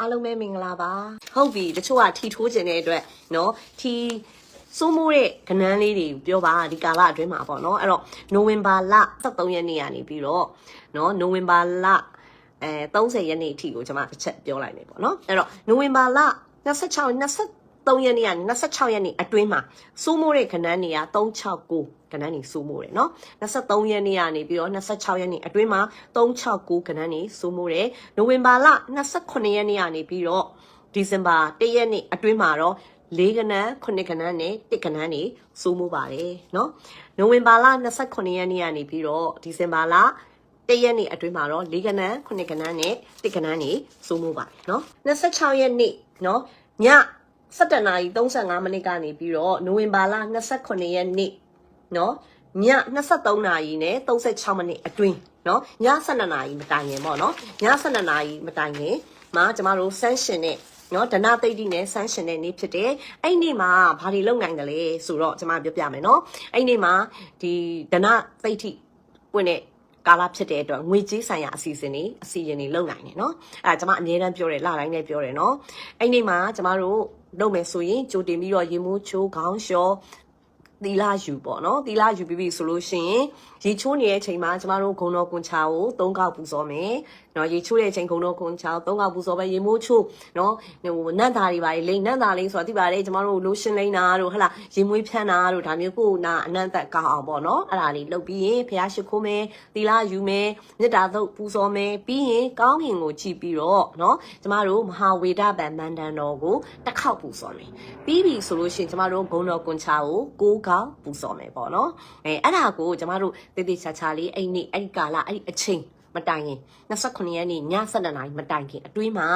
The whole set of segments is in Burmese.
အားလုံးပဲမင်္ဂလာပါဟုတ်ပြီတချို့ကထီထိုးခြင်းတဲ့အတွက်เนาะထီစိုးမိုးတဲ့ကနန်းလေးတွေပြောပါဒီကာလအတွင်းမှာပေါ့နော်အဲ့တော့နိုဝင်ဘာလ23ရက်နေ့ကနေပြီးတော့เนาะနိုဝင်ဘာလအဲ30ရက်နေ့အထိကိုကျွန်မတစ်ချက်ပြောလိုက်မယ်ပေါ့နော်အဲ့တော့နိုဝင်ဘာလ26 23ရက်နေ့ကနေ26ရက်နေ့အတွင်းမှာစိုးမိုးတဲ့ကနန်းတွေက369ကဏ္ဍနေစိုးမိုးတယ်နော်23ရက်နေ့ကနေပြီးတော့26ရက်နေ့အတွင်းမှာ369ကဏ္ဍနေစိုးမိုးတယ်နိုဝင်ဘာလ28ရက်နေ့ကနေပြီးတော့ဒီဇင်ဘာ1ရက်နေ့အတွင်းမှာတော့၄ကဏ္ဍ9ကဏ္ဍနဲ့1ကဏ္ဍနေစိုးမိုးပါတယ်နော်နိုဝင်ဘာလ28ရက်နေ့ကနေပြီးတော့ဒီဇင်ဘာလတရက်နေ့အတွင်းမှာတော့၄ကဏ္ဍ9ကဏ္ဍနဲ့1ကဏ္ဍနေစိုးမိုးပါတယ်နော်26ရက်နေ့နော်ည7နာရီ 35မိနစ်ကနေပြီးတော့နိုဝင်ဘာလ28ရက်နေ့နော်ည23နာရီနဲ့36မိနစ်အတွင်းနော်ည12နာရီမတိုင်ခင်ပေါ့နော်ည12နာရီမတိုင်ခင်မှာကျမတို့ဆန်းရှင်နဲ့နော်ဒနာသိတိနဲ့ဆန်းရှင်တဲ့နေ့ဖြစ်တယ်အဲ့ဒီနေ့မှာဘာတွေလုပ်နိုင်တယ်လဲဆိုတော့ကျမပြောပြမယ်နော်အဲ့ဒီနေ့မှာဒီဒနာသိတိပွင့်တဲ့ကာလဖြစ်တဲ့အတွက်ငွေကြေးဆိုင်ရာအစီအစဉ်တွေအစီအစဉ်တွေလုပ်နိုင်တယ်နော်အဲ့ဒါကျမအမြဲတမ်းပြောတယ်လတိုင်းလည်းပြောတယ်နော်အဲ့ဒီနေ့မှာကျမတို့ လုပ်မယ်ဆိုရင်ကြိုတင်ပြီးတော့ရေမိုးချိုးခေါင်းလျှော်သီလာယူပေါ့နော်သီလာယူပြီးပြီဆိုလို့ရှိရင်ရေချိုးနေတဲ့အချိန်မှာကျမတို့ဂုံတော်ကွန်ချာကို၃ကောက်ပူစောမယ်နော်ရေချိုးတဲ့အချိန်ဂုံတော်ကွန်ချာကို၃ကောက်ပူစောပဲရေမိုးချိုးနော်ဟိုနတ်သားတွေပါလေလိမ့်နတ်သားလေးဆိုတာသိပါတယ်ကျမတို့လိုရှင်လိမ့်တာတို့ဟလာရေမွေးဖြန်းတာတို့ဒါမျိုးကိုနာအနန္တကောက်အောင်ပေါ့နော်အဲ့ဒါလေးလုပ်ပြီးရင်ဖះရှိခိုးမယ်သီလာယူမယ်မြတ်တာသုတ်ပူစောမယ်ပြီးရင်ကောင်းကင်ကိုကြည့်ပြီးတော့နော်ကျမတို့မဟာဝေဒဗန်မန္တန်တော်ကိုတစ်ခေါက်ပူစောမယ်ပြီးပြီဆိုလို့ရှိရင်ကျမတို့ဂုံတော်ကွန်ချာကို၉ကောက်ပူစောမယ်ပေါ့နော်အဲအဲ့ဒါကိုကျမတို့တေးသေးချာချာလေးအဲ့နေ့အဲ့ဒီကာလအဲ့ဒီအချိန် မတိုင်ခင်29ရက်နေ့ည7:00နာရီမတိုင်ခင်အတွင်းမှာ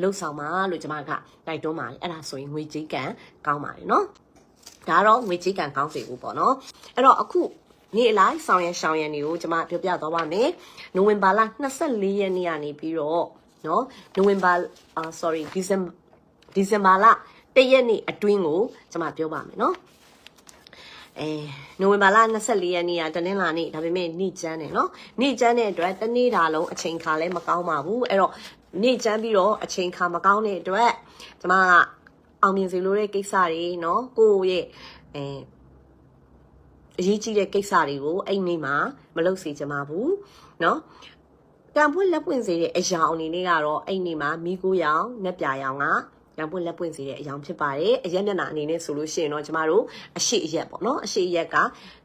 လှုပ်ဆောင်ပါလို့ကျွန်မကတိုက်တွန်းပါတယ်အဲ့ဒါဆိုရင်ငွေကြေးကန်ကောင်းပါတယ်နော်ဒါတော့ငွေကြေးကန်ကောင်းစေဖို့ပေါ့နော်အဲ့တော့အခုနေ့အလိုက်ဆောင်ရရှောင်းရနေကိုကျွန်မပြောပြသွားပါမယ်နိုဝင်ဘာလ24ရက်နေ့ကနေပြီးတော့နော်နိုဝင်ဘာအာ sorry ဒီဇင်ဒီဇင်ဘာလ1ရက်နေ့အတွင်းကိုကျွန်မပြောပါမယ်နော် အဲနိုဝင်ဘာလ24ရက်နေ့ကတနင်္လာနေ့ဒါပေမဲ့နေ့ကျန်းတယ်နော်နေ့ကျန်းတဲ့အတွက်တနေ့တာလုံးအချိန်ခါလည်းမကောင်းပါဘူးအဲ့တော့နေ့ကျန်းပြီးတော့အချိန်ခါမကောင်းတဲ့အတွက်ကျမကအောင်မြင်စေလိုတဲ့ကိစ္စတွေနော်ကိုယ့်ရဲ့အဲအရေးကြီးတဲ့ကိစ္စတွေကိုအဲ့နေ့မှာမလုပ်စေချင်ပါဘူးနော်တံပွင့်လက်ပွင့်စေတဲ့အရာအနေနဲ့ကတော့အဲ့နေ့မှာမိကိုရောင်နှက်ပြရောင်က ရံပွင့်လက်ပွင့်စေတဲ့အယောင်ဖြစ်ပါတယ်အရက်မျက်နှာအနေနဲ့ဆိုလို့ရှိရင်တော့ကျမတို့အရှိအရက်ပေါ့နော်အရှိအရက်က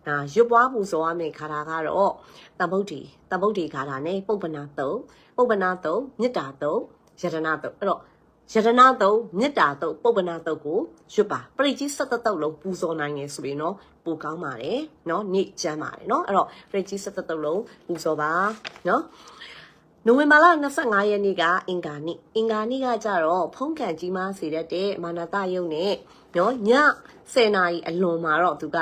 ဒါရွတ်ပွားပူဇော်ရမယ့်ခါတာကတော့တပုတ်တီတပုတ်တီခါတာနဲ့ပုပ္ပနာတုံပုပ္ပနာတုံမေတ္တာတုံယတနာတုံအဲ့တော့ယတနာတုံမေတ္တာတုံပုပ္ပနာတုံကိုရွတ်ပါပရိကြီးဆက်တတုံလုံးပူဇော်နိုင်နေဆိုရင်တော့ပိုကောင်းပါတယ်เนาะနေ့ကျမ်းပါတယ်เนาะအဲ့တော့ပရိကြီးဆက်တတုံလုံးပူဇော်ပါเนาะ နိုဝင်ဘာလ25ရက်နေ့ကအင်္ဂါနေ့အင်္ဂါနေ့ကကြတော့ဖုံးကန်ကြီးမားစေတတ်တဲ့မာနတယုံနဲ့နော်ည10နာရီအလွန်မှာတော့သူက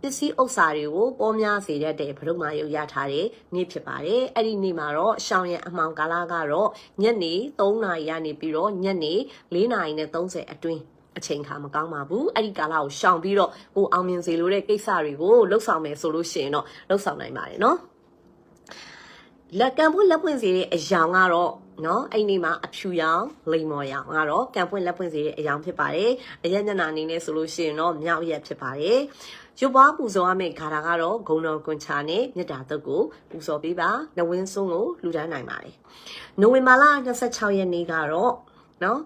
ပစ္စည်းဥစ္စာတွေကိုပေါ်များစေတတ်တဲ့ဘရုမာယုံရထားတဲ့နေ့ဖြစ်ပါတယ်အဲ့ဒီနေ့မှာတော့ရှောင်းရံအမှောင်ကာလကတော့ညနေ3နာရီကနေပြီးတော့ညနေ4နာရီနဲ့30အတွင်းအချိန်ခါမကောင်းပါဘူးအဲ့ဒီကာလကိုရှောင်ပြီးတော့ကိုအောင်မြင်စေလိုတဲ့ကိစ္စတွေကိုလှုပ်ဆောင်မယ်ဆိုလို့ရှိရင်တော့လှုပ်ဆောင်နိုင်ပါတယ်နော် လက်ကံပွင့်လက်ပွင့်စေတဲ့အယောင်ကတော့နော်အဲ့ဒီမှာအဖြူရောင်လိမ္မော်ရောင်ကတော့ကံပွင့်လက်ပွင့်စေတဲ့အယောင်ဖြစ်ပါတယ်အရက်ညနာအနေနဲ့ဆိုလို့ရှိရင်တော့မြောက်ရက်ဖြစ်ပါတယ်ရုပ်ပွားပူဇော်ရမယ့်ခါတာကတော့ဂုံတော်ကွန်ချာနဲ့မြတ်တာတုတ်ကိုပူဇော်ပေးပါနဝင်းဆုံးကိုလူဒန်းနိုင်ပါတယ်နိုဝင်ဘာလ26ရက်နေ့ကတော့နော်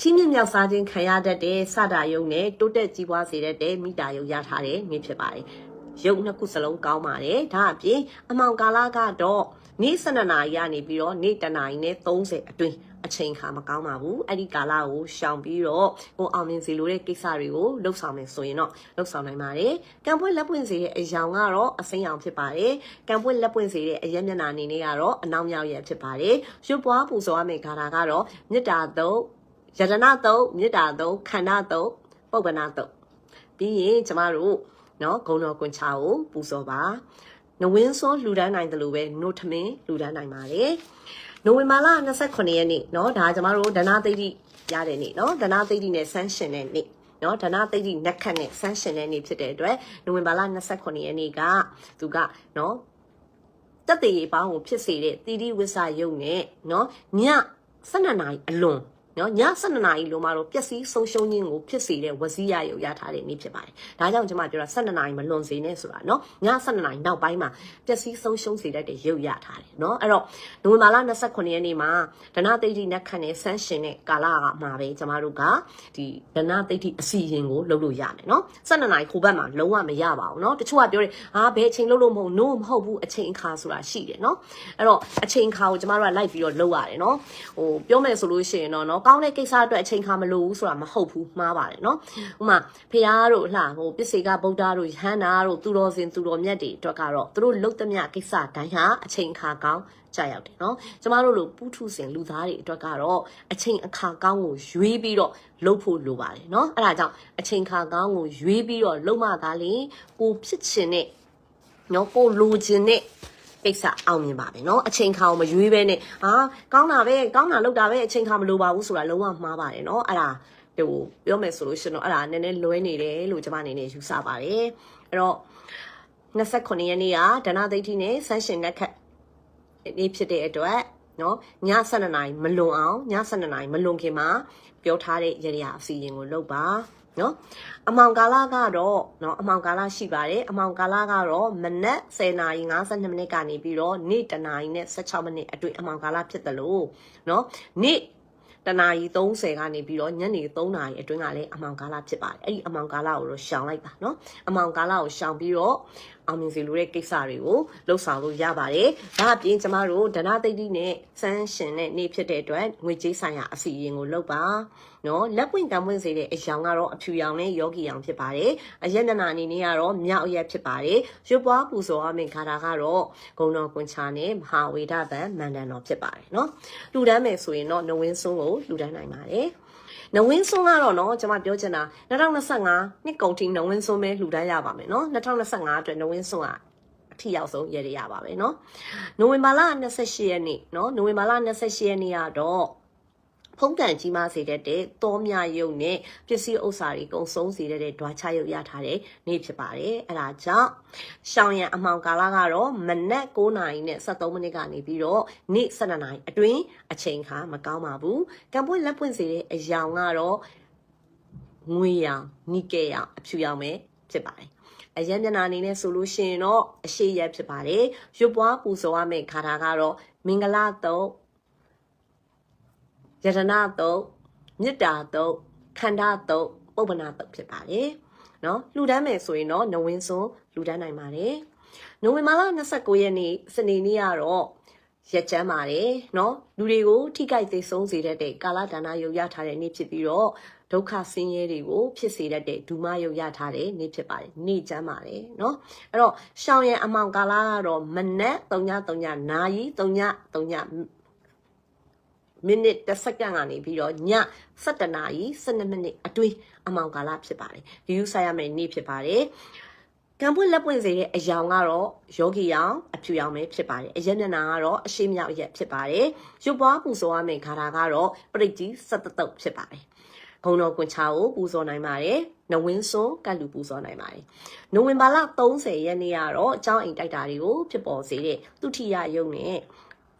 ချင်းမြင့်မြောက်စားခြင်းခံရတတ်တဲ့စတာယုံနဲ့တိုးတက်ကြီးပွားစေတတ်တဲ့မိတာယုံရထားတဲ့နေ့ဖြစ်ပါတယ် ရုပ်နှစ်ခုစလုံးကောင်းပါတယ်ဒါအပြင်အမောင်ကာလကတော့နေ့12နာရီကနေပြီးတော့နေ့တနာရီနဲ့30အတွင်းအချိန်ခါမကောင်းပါဘူးအဲ့ဒီကာလကိုရှောင်ပြီးတော့ကိုအောင်မြင်စေလိုတဲ့ကိစ္စတွေကိုလှုပ်ဆောင်မယ်ဆိုရင်တော့လှုပ်ဆောင်နိုင်ပါတယ်ကံပွင့်လက်ပွင့်စေတဲ့အယောင်ကတော့အစိမ်းရောင်ဖြစ်ပါတယ်ကံပွင့်လက်ပွင့်စေတဲ့အရက်မျက်နှာအနေနဲ့ကတော့အနောက်မြောက်ရက်ဖြစ်ပါတယ်ရွတ်ပွားပူဇော်ရမယ့်ခါတာကတော့မေတ္တာတုံးယတနာတုံးမေတ္တာတုံးခန္ဓာတုံးပုပ္ပနာတုံးပြီးရင်ကျမတို့ နော်ဂုံတော်ကွန်ချာကိုပူဇော်ပါနဝင်းစောလှူဒန်းနိုင်တယ်လို့ပဲနှုတ်ထမင်းလှူဒန်းနိုင်ပါတယ်နိုဝင်ဘာလ29ရက်နေ့เนาะဒါကျမတို့ဒနာသိတိရတဲ့နေ့เนาะဒနာသိတိနဲ့ဆန်းရှင်တဲ့နေ့เนาะဒနာသိတိနက်ခတ်နဲ့ဆန်းရှင်တဲ့နေ့ဖြစ်တဲ့အတွက်နိုဝင်ဘာလ29ရက်နေ့ကသူကเนาะတက်သေးပေါင်းကိုဖြစ်စေတဲ့တီတီဝိဆာယုံနဲ့เนาะည 12နာရီအလွန် နော်ည12နာရီလုံးမှာတော့ပျက်စီးဆုံးရှုံးခြင်းကိုဖြစ်စေတဲ့ဝစီရရုပ်ရထားတဲ့နေ့ဖြစ်ပါတယ်။ဒါကြောင့်ကျွန်မပြောတာ12နာရီမလွန်စေနဲ့ဆိုတာနော်ည12နာရီနောက်ပိုင်းမှာပျက်စီးဆုံးရှုံးစေတတ်တဲ့ရုပ်ရထားတယ်နော်အဲ့တော့နိုဝင်ဘာလ29ရက်နေ့မှာဒနာသိတိနက်ခတ်နဲ့ဆန်းရှင်တဲ့ကာလကမှာပဲကျွန်မတို့ကဒီဒနာသိတိအစီရင်ကိုလုပ်လို့ရမယ်နော်12နာရီခိုဘက်မှာလုံးဝမရပါဘူးနော်တချို့ကပြောတယ်ဟာဘယ်အချိန်လုပ်လို့မဟုတ် no မဟုတ်ဘူးအချိန်အခါဆိုတာရှိတယ်နော်အဲ့တော့အချိန်အခါကိုကျွန်မတို့ကလိုက်ပြီးတော့လုပ်ရတယ်နော်ဟိုပြောမယ်ဆိုလို့ရှိရင်တော့နော်ကောင်းတဲ့ကိစ္စအတွက်အချိန်ခါမလိုဘူးဆိုတာမဟုတ်ဘူးမှားပါတယ်နော်ဥမာဖះတို့လှဟိုပစ္စေကဗုဒ္ဓတို့ယဟန္တာတို့သူတော်စင်သူတော်မြတ်တွေအတွက်ကတော့သူတို့လုတ်သမျှကိစ္စတိုင်းဟာအချိန်ခါကောင်းကြာရောက်တယ်နော်ကျမတို့လိုပုထုစင်လူသားတွေအတွက်ကတော့အချိန်အခါကောင်းကိုရွေးပြီးတော့လှုပ်ဖို့လိုပါတယ်နော်အဲ့ဒါကြောင့်အချိန်ခါကောင်းကိုရွေးပြီးတော့လှုပ်မှသာလေကိုဖြစ်ချင်တဲ့နော်ကိုလိုချင်တဲ့ ကိစ္စအောင်မြင်ပါပဲเนาะအချိန်ခါကိုမရွေးပဲနဲ့ဟာကောင်းတာပဲကောင်းတာလုပ်တာပဲအချိန်ခါမလိုပါဘူးဆိုတာလုံးဝမှားပါတယ်เนาะအဲ့ဒါဟိုပြောမယ်ဆိုလို့ရှင်တော့အဲ့ဒါနည်းနည်းလွဲနေတယ်လို့ကျွန်မအနေနဲ့ယူဆပါတယ်အဲ့တော့29ရက်နေ့ကဒနာသိဋ္ဌိနဲ့ဆန်းရှင်လက်ခတ်နေ့ဖြစ်တဲ့အတွက်เนาะည7နာရီမလွန်အောင်ည7နာရီမလွန်ခင်မှာပြောထားတဲ့ရရအစီရင်ကိုလုပ်ပါ နော်အမောင်ကာလကတော့နော်အမောင်ကာလရှိပါတယ်အမောင်ကာလကတော့မနက်10:52မိနစ်ကနေပြီးတော့နေ့တနာရီနဲ့16မိနစ်အတွင်းအမောင်ကာလဖြစ်တယ်လို့နော်နေ့တနာရီ30ကနေပြီးတော့ညနေ3နာရီအတွင်းကလည်းအမောင်ကာလဖြစ်ပါတယ်အဲ့ဒီအမောင်ကာလကိုတော့ရှောင်လိုက်ပါနော်အမောင်ကာလကိုရှောင်ပြီးတော့အောင်မြင်စေလိုတဲ့ကိစ္စတွေကိုလှုပ်ဆောင်လို့ရပါတယ်ဒါအပြင်ကျမတို့ဒနာသိတိနဲ့စမ်းရှင်တဲ့နေ့ဖြစ်တဲ့အတွက်ငွေကြေးဆိုင်ရာအစီအရင်ကိုလုပ်ပါ နော်လက်ပွင့်ကံပွင့်စေတဲ့အယောင်ကတော့အဖြူရောင်နဲ့ယောဂီရောင်ဖြစ်ပါတယ်အယက်နနာအနေနဲ့ကတော့မြောက်အယက်ဖြစ်ပါတယ်ရွပွားပူဇော်အမယ့်ခါတာကတော့ဂုံတော်ကွန်ချာနဲ့မဟာဝေဒဗံမန္တန်တော်ဖြစ်ပါတယ်နော်လူတန်းမယ်ဆိုရင်တော့နဝင်းစွန်းကိုလူတန်းနိုင်ပါတယ်နဝင်းစွန်းကတော့နော်ကျွန်မပြောချင်တာ2025နှစ်ကုန်ထိနဝင်းစွန်းပဲလှူဒါန်းရပါမယ်နော်2025အတွက်နဝင်းစွန်းကအထီရောက်ဆုံးရရရပါပဲနော်နိုဝင်ဘာလ28ရက်နေ့နော်နိုဝင်ဘာလ28ရက်နေ့ကတော့ ဖုံးကန်ကြီးမားစေတတ်တဲ့တောမြယုံနဲ့ပစ္စည်းဥစ္စာတွေကုံဆုံးစေတတ်တဲ့ဓွာချရုပ်ရထားတဲ့နေ့ဖြစ်ပါတယ်အဲ့ဒါကြောင့်ရှောင်းရံအမောင်ကာလကတော့မနက်9နာရီနဲ့73မိနစ်ကနေပြီးတော့နေ့12နာရီအတွင်းအချိန်ခါမကောင်းပါဘူးကံပွင့်လက်ပွင့်စေတဲ့အယောင်ကတော့ငွေရောင်နီကယ်ရောင်အဖြူရောင်ပဲဖြစ်ပါတယ်အရက်မျက်နှာအနေနဲ့ဆိုလို့ရှိရင်တော့အရှိရက်ဖြစ်ပါတယ်ရွပွားပူဇော်ရမယ့်ခါတာကတော့မင်္ဂလာတုံး ယတနာတုံးမေတ္တာတုံးခန္ဓာတုံးပုပ္ပနာတုံးဖြစ်ပါတယ်နော်လှူဒန်းမယ်ဆိုရင်တော့နဝင်းစွန်းလှူဒန်းနိုင်ပါတယ်နိုဝင်ဘာလ29ရက်နေ့စနေနေ့ကတော့ရက်ချမ်းပါတယ်နော်လူတွေကိုထိကြိုက်သိဆုံးစေတတ်တဲ့ကာလဒါနယုတ်ရထားတဲ့နေ့ဖြစ်ပြီးတော့ဒုက္ခဆင်းရဲတွေကိုဖြစ်စေတတ်တဲ့ဒုမယုတ်ရထားတဲ့နေ့ဖြစ်ပါတယ်နေ့ချမ်းပါတယ်နော်အဲ့တော့ရှောင်းရံအမောင်ကာလကတော့မနက်3ည3ညနာရီ3ည3ည မိနစ်တစ်စက္ကန့်ကနေပြီးတော့ည7နာရီ12မိနစ်အတွင်းအမောင်ကာလဖြစ်ပါတယ်ဒီယူဆရမယ့်နေ့ဖြစ်ပါတယ်ကံပွင့်လက်ပွင့်စေတဲ့အယောင်ကတော့ယောဂီယောင်အဖြူယောင်ပဲဖြစ်ပါတယ်။အယက်မျက်နှာကတော့အရှိမြောက်ရက်ဖြစ်ပါတယ်။ရွပ်ပွားပူဇော်ရမယ့်ခါတာကတော့ပရိတ်ကြီးဆက်တုပ်ဖြစ်ပါတယ်။ဘုံတော်ကွန်ချာကိုပူဇော်နိုင်ပါတယ်။နဝင်းစွန်ကတ်လူပူဇော်နိုင်ပါတယ်။နိုဝင်ဘာလ30ရက်နေ့ကတော့အကြောင်းအိမ်တိုက်တာတွေကိုဖြစ်ပေါ်စေတဲ့သူထိယယုံနဲ့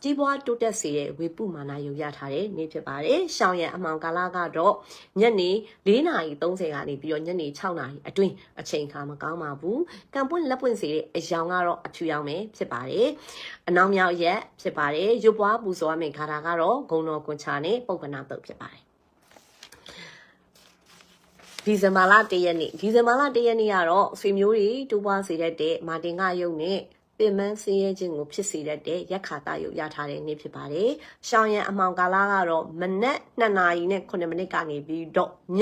ကြီးပွားတိုးတက်စေတဲ့ဝေပုမာနာယုံရထားတဲ့နေ့ဖြစ်ပါတယ်။ရှောင်းရံအမောင်ကာလကတော့ညနေ4:30ကနေပြီးတော့ညနေ6:00နာရီအတွင်းအချိန်ခါမကောင်းပါဘူး။ကံပွင့်လက်ပွင့်စေတဲ့အယောင်ကတော့အဖြူရောင်ပဲဖြစ်ပါတယ်။အနောက်မြောက်ရက်ဖြစ်ပါတယ်။ရုပ်ပွားပူဇော်ရမယ့်ခါတာကတော့ဂုံတော်ကွန်ချာနဲ့ပုပ္ပနာတုတ်ဖြစ်ပါတယ်။ဒီဇင်ဘာလ၁ရက်နေ့ဒီဇင်ဘာလ၁ရက်နေ့ကတော့ဆွေမျိုးတွေတိုးပွားစေတတ်တဲ့မာတင်ကယုံနဲ့ ပင်မဆင်းရဲခြင်းကိုဖြစ်စေတတ်တဲ့ရက်ခါတာယုတ်ရထားတဲ့နေ့ဖြစ်ပါတယ်။ရှောင်းရံအမောင်ကာလကတော့မနက်2နာရီနဲ့9မိနစ်ကနေပြီးတော့ည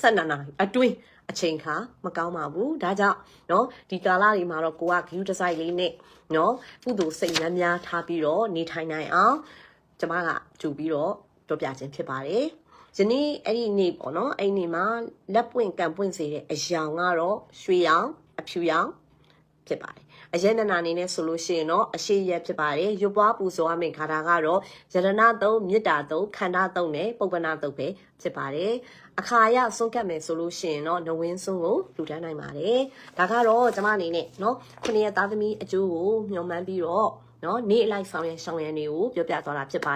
7နာရီအတွင်းအချိန်ခါမကောင်းပါဘူး။ဒါကြောင့်เนาะဒီကာလတွေမှာတော့ကိုက view design လေးနဲ့เนาะကုသိုလ်စိတ်များများထားပြီးတော့နေထိုင်နိုင်အောင်ကျမကကြူပြီးတော့ပြောပြခြင်းဖြစ်ပါတယ်။ယနေ့အဲ့ဒီနေ့ပေါ့နော်အဲ့ဒီနေ့မှာလက်ပွင့်ကံပွင့်စေတဲ့အယောင်ကတော့ရွှေရောင်အဖြူရောင်ဖြစ်ပါတယ် ် အရက်နနာအနေနဲ့ဆိုလို့ရှိရင်တော့အရှိရက်ဖြစ်ပါတယ်ရွပွားပူဇော်အမိန်ခါတာကတော့ယရဏသုံးမေတ္တာသုံးခန္ဓာသုံးနဲ့ပုပ္ပနာသုံးပဲဖြစ်ပါတယ်အခါရဆုံးကတ်မယ်ဆိုလို့ရှိရင်တော့နဝင်းဆုံးကိုလူတန်းနိုင်ပါတယ်ဒါကတော့ကျမအနေနဲ့เนาะခုနှစ်ရက်သားသမီးအကျိုးကိုညှော်မှန်းပြီးတော့เนาะနေ့အလိုက်ဆောင်ရန်ရှောင်းရန်တွေကိုပြောပြသွားတာဖြစ်ပါတယ်